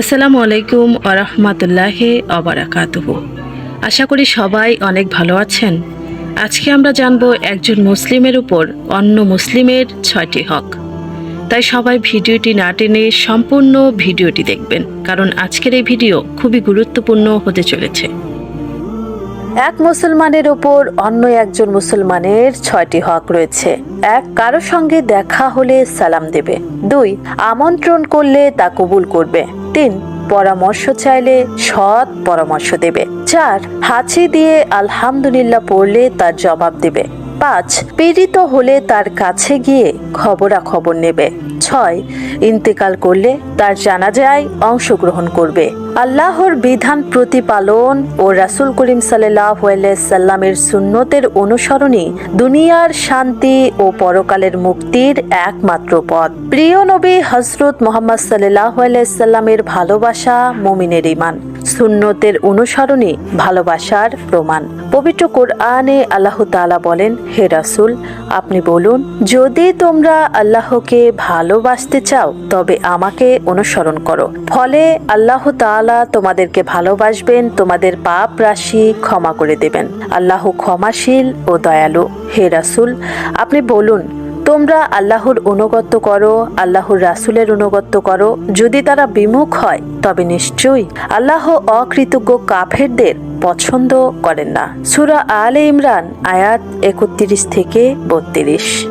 আসসালামু আলাইকুম আরহামাতুল্লাহ অবরাকাতুহ আশা করি সবাই অনেক ভালো আছেন। আজকে আমরা জানব একজন মুসলিমের উপর অন্য মুসলিমের ছয়টি হক। তাই সবাই ভিডিওটি না টেনে সম্পূর্ণ ভিডিওটি দেখবেন, কারণ আজকের এই ভিডিও খুবই গুরুত্বপূর্ণ হতে চলেছে। এক মুসলমানের উপর অন্য একজন মুসলমানের ছয়টি হক রয়েছে। এক, কারও সঙ্গে দেখা হলে সালাম দেবে। দুই, আমন্ত্রণ করলে তা কবুল করবে। তিন পরামর্শ চাইলে সৎ পরামর্শ দেবে। চার হাঁচি দিয়ে আলহামদুলিল্লাহ পড়লে তার জবাব দেবে। পাঁচ, পীড়িত হলে তার কাছে গিয়ে খবরাখবর নেবে। ছয়, ইন্তেকাল করলে তার জানাজায় অংশগ্রহণ করবে। আল্লাহর বিধান প্রতিপালন ও রাসুল করিম সাল্লামের সুন্নতের অনুসরণই দুনিয়ার শান্তি ও পরকালের মুক্তির একমাত্র পথ। প্রিয় নবী হজরত মোহাম্মদ সাল্লাহ সাল্লামের ভালোবাসা মুমিনের ইমান সুন্নতের অনুসরণই ভালোবাসার প্রমাণ। পবিত্র কোরআনে আল্লাহ তাআলা বলেন, হে রাসুল, আপনি বলুন, যদি তোমরা আল্লাহকে ভালোবাসতে চাও, তবে আমাকে অনুসরণ করো। ফলে আল্লাহ তাআলা তোমাদেরকে ভালোবাসবেন, তোমাদের পাপ রাশি ক্ষমা করে দেবেন। আল্লাহ ক্ষমাশীল ও দয়ালু। হে রাসুল, আপনি বলুন তোমরা আল্লাহর অনুগত্য করো, আল্লাহর রাসুলের অনুগত্য করো। যদি তারা বিমুখ হয়, তবে নিশ্চয়ই আল্লাহ অকৃতজ্ঞ কাফেরদের পছন্দ করেন না। সুরা আল ইমরান, আয়াত একত্রিশ থেকে বত্রিশ।